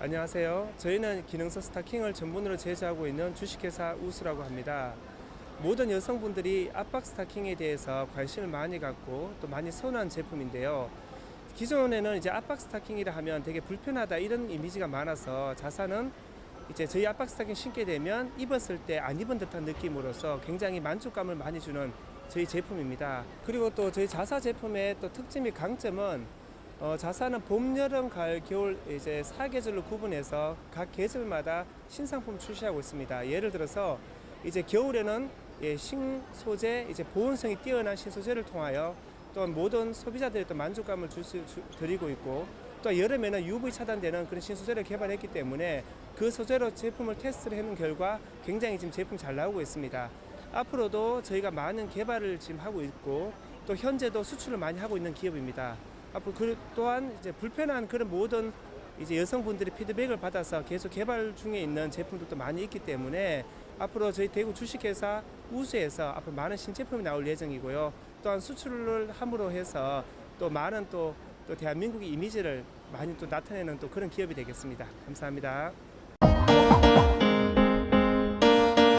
안녕하세요. 저희는 기능성 스타킹을 전문으로 제조하고 있는 주식회사 우수라고 합니다. 모든 여성분들이 압박 스타킹에 대해서 관심을 많이 갖고 또 많이 선호한 제품인데요. 기존에는 이제 압박 스타킹이라 하면 되게 불편하다 이런 이미지가 많아서 자사는 이제 저희 압박 스타킹 신게 되면 입었을 때 안 입은 듯한 느낌으로서 굉장히 만족감을 많이 주는 저희 제품입니다. 그리고 또 저희 자사 제품의 또 특징 및 강점은 어, 자사는 봄, 여름, 가을, 겨울 이제 사계절로 구분해서 각 계절마다 신상품 출시하고 있습니다. 예를 들어서 이제 겨울에는 예, 신소재, 이제 보온성이 뛰어난 신소재를 통하여 또한 모든 소비자들의 또 만족감을 줄수 드리고 있고 또 여름에는 UV 차단되는 그런 신소재를 개발했기 때문에 그 소재로 제품을 테스트를 해놓은 결과 굉장히 지금 제품 잘 나오고 있습니다. 앞으로도 저희가 많은 개발을 지금 하고 있고 또 현재도 수출을 많이 하고 있는 기업입니다. 앞으로 그 또한 이제 불편한 그런 모든 이제 여성분들의 피드백을 받아서 계속 개발 중에 있는 제품들도 많이 있기 때문에 앞으로 저희 대구 주식회사 우수에서 앞으로 많은 신제품이 나올 예정이고요. 또한 수출을 함으로 해서 또 많은 또, 또 대한민국의 이미지를 많이 또 나타내는 또 그런 기업이 되겠습니다. 감사합니다.